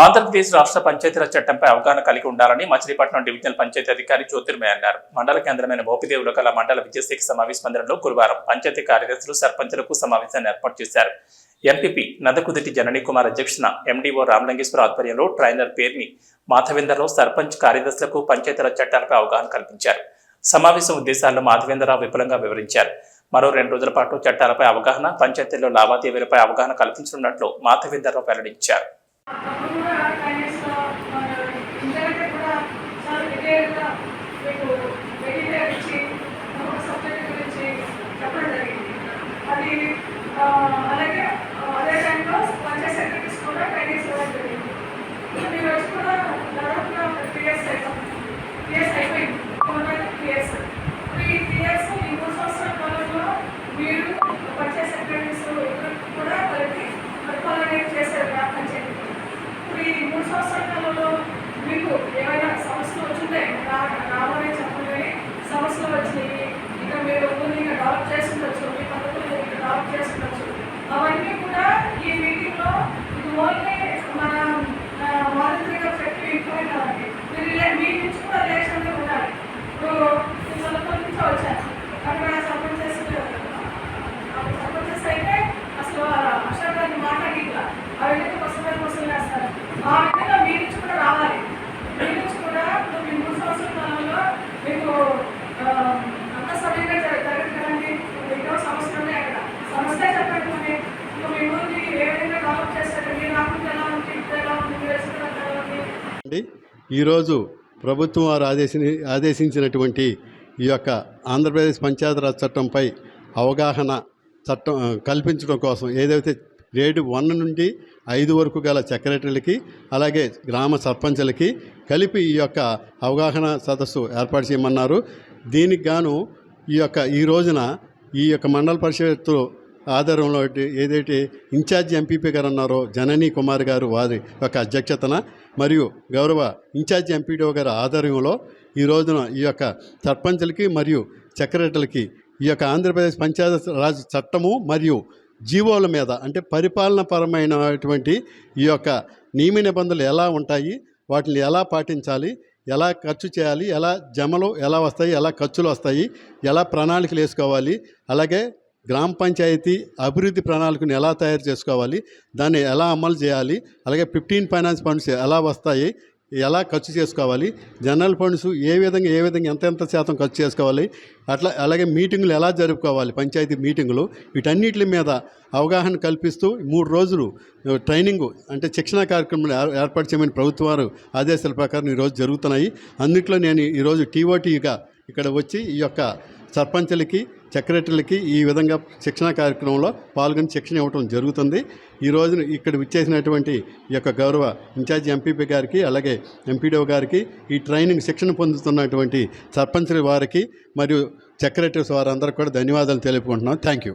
ఆంధ్రప్రదేశ్ రాష్ట్ర పంచాయతీరాజ్ చట్టంపై అవగాహన కలిగి ఉండాలని మచిలీపట్నం డివిజనల్ పంచాయతీ అధికారి జ్యోతిర్మయ అన్నారు. మండల కేంద్రమైన భోపిదేవుల కల మండల విద్యాశాఖ సమావేశ మందిరంలో గురువారం పంచాయతీ కార్యదర్శులు సర్పంచులకు సమావేశాన్ని ఏర్పాటు చేశారు. ఎంపీపీ నందకుదిటి జననీ కుమార్ అధ్యక్షున ఎండీఓ రామలింగేశ్వర ఆధ్వర్యంలో ట్రైనర్ పేర్ని మాధవేందర్రావు సర్పంచ్ కార్యదర్శులకు పంచాయతీరాజ్ చట్టాలపై అవగాహన కల్పించారు. సమావేశం ఉద్దేశాలను మాధవేంద్రరావు విపులంగా వివరించారు. మరో రెండు రోజుల పాటు చట్టాలపై అవగాహన పంచాయతీల్లో లావాదేవీలపై అవగాహన కల్పించనున్నట్లు మాధవేంద్రరావు వెల్లడించారు. మీకు మెటీరియల్ ఇచ్చి ఒక సబ్జెక్ట్ గురించి చెప్పడం జరిగింది. అది ఆ, అలాగే ఆ, అదే టైంలో పంచాయత్ సెక్రటరీస్ కూడా ట్రైనింగ్స్ ఇవ్వడం జరిగింది మీరు వచ్చి కూడా దాదాపుగా త్రీ ఇయర్స్ అయిపోయింది త్రీ ఇయర్స్ అయిపోయింది త్రీ ఇయర్స్ ఈ త్రీ ఇయర్స్ ఈ మూడు సంవత్సరాల కాలంలో మీరు పంచాయత్ సెక్రటరీస్ ఇద్దరు కూడా కలిపి పరిపాలన చేశారు గ్రామ పంచాయతీ ఇప్పుడు ఈ మూడు సంవత్సరాల కాలంలో మీకు ఏమైనా సమస్యలు వచ్చిందే రా- రావాలని చెప్పండి సమస్యలు వచ్చినాయి ఇంకా మీరు ముందు ఇంకా డెవలప్ చేస్తుండొచ్చు మీ పద్ధతులు ఇంకా డెవలప్ చేస్తుండొచ్చు అవన్నీ కూడా ఈ మీటింగ్లో ఇది ఓన్లీ మన వాలంటరీగా పెట్టి ఇంప్లిమెంట్ అవ్వాలి మీరు రిలే- మీ నుంచి కూడా రిలేషన్గా ఉండాలి ఇప్పుడు నేను సొంతం నుంచి వచ్చాను అక్కడ సపోర్ట్ అప్పుడు సపోర్ట్ చేస్తే అయితే అసలు ఆ వస్తున్నారు వసూలు చేస్తారు. ఆ విధంగా మీ నుంచి కూడా రావాలి. మీ నుంచి కూడా ఇప్పుడు మీ మూడు సంవత్సరాల కాలంలో మీకు అంత సమయంగా జరగదు కదండి ఎన్నో సమస్యలు అక్కడ. సమస్య చెప్పండి. మరి ఇప్పుడు మీ ఊరిని ఏ విధంగా డెవలప్ చేస్తారు? మీరు రాకుండా ఎలా ఉంది? ఇప్పుడు ఎలా ఉంది? మీరు ఎలా ఉంది? ఈరోజు ప్రభుత్వం వారు ఆదేశి ఆదేశించినటువంటి ఈ యొక్క ఆంధ్రప్రదేశ్ పంచాయతీరాజ్ చట్టంపై అవగాహన చట్టం కల్పించడం కోసం ఏదైతే గ్రేడ్ వన్ నుండి ఐదు వరకు గల సెక్రటరీలకి అలాగే గ్రామ సర్పంచులకి కలిపి ఈ యొక్క అవగాహన సదస్సు ఏర్పాటు చేయమన్నారు. దీనికి గాను ఈ యొక్క ఈ రోజున ఈ యొక్క మండల పరిషత్తు ఆధారంలో ఏదైతే ఇన్ఛార్జి ఎంపీపీ గారు ఉన్నారో జననీ కుమార్ గారు వారి యొక్క అధ్యక్షతన మరియు గౌరవ ఇన్ఛార్జి ఎంపీడీఓ గారి ఆధ్వర్యంలో ఈ రోజున ఈ యొక్క సర్పంచులకి మరియు సెక్రటరీలకి ఈ యొక్క ఆంధ్రప్రదేశ్ పంచాయతీ రాజ్ చట్టము మరియు జీవోల మీద అంటే పరిపాలన పరమైనటువంటి ఈ యొక్క నియమ నిబంధనలు ఎలా ఉంటాయి వాటిని ఎలా పాటించాలి ఎలా ఖర్చు చేయాలి ఎలా జమలు ఎలా వస్తాయి ఎలా ఖర్చులు వస్తాయి ఎలా ప్రణాళికలు వేసుకోవాలి అలాగే గ్రామ పంచాయతీ అభివృద్ధి ప్రణాళికను ఎలా తయారు చేసుకోవాలి దాన్ని ఎలా అమలు చేయాలి అలాగే ఫిఫ్టీన్ ఫైనాన్స్ ఫండ్స్ ఎలా వస్తాయి ఎలా ఖర్చు చేసుకోవాలి జనరల్ ఫండ్స్ ఏ విధంగా ఏ విధంగా ఎంత ఎంత శాతం ఖర్చు చేసుకోవాలి అట్లా అలాగే మీటింగులు ఎలా జరుపుకోవాలి పంచాయతీ మీటింగులు వీటన్నిటి మీద అవగాహన కల్పిస్తూ మూడు రోజులు ట్రైనింగ్ అంటే శిక్షణా కార్యక్రమాలు ఏర్పాటు చేయమని ప్రభుత్వం వారు ఆదేశాల ప్రకారం ఈరోజు జరుగుతున్నాయి. అందుట్లో నేను ఈరోజు టీఓటీగా ఇక్కడ వచ్చి ఈ యొక్క సర్పంచులకి సెక్రటరీలకి ఈ విధంగా శిక్షణా కార్యక్రమంలో పాల్గొని శిక్షణ ఇవ్వడం జరుగుతుంది. ఈ రోజున ఇక్కడ విచ్చేసినటువంటి ఈ యొక్క గౌరవ ఇన్ఛార్జి ఎంపీపీ గారికి అలాగే ఎంపీడీఓ గారికి ఈ ట్రైనింగ్ శిక్షణ పొందుతున్నటువంటి సర్పంచుల వారికి మరియు సెక్రటరీస్ వారందరికీ కూడా ధన్యవాదాలు తెలుపుకుంటున్నాం. Thank you.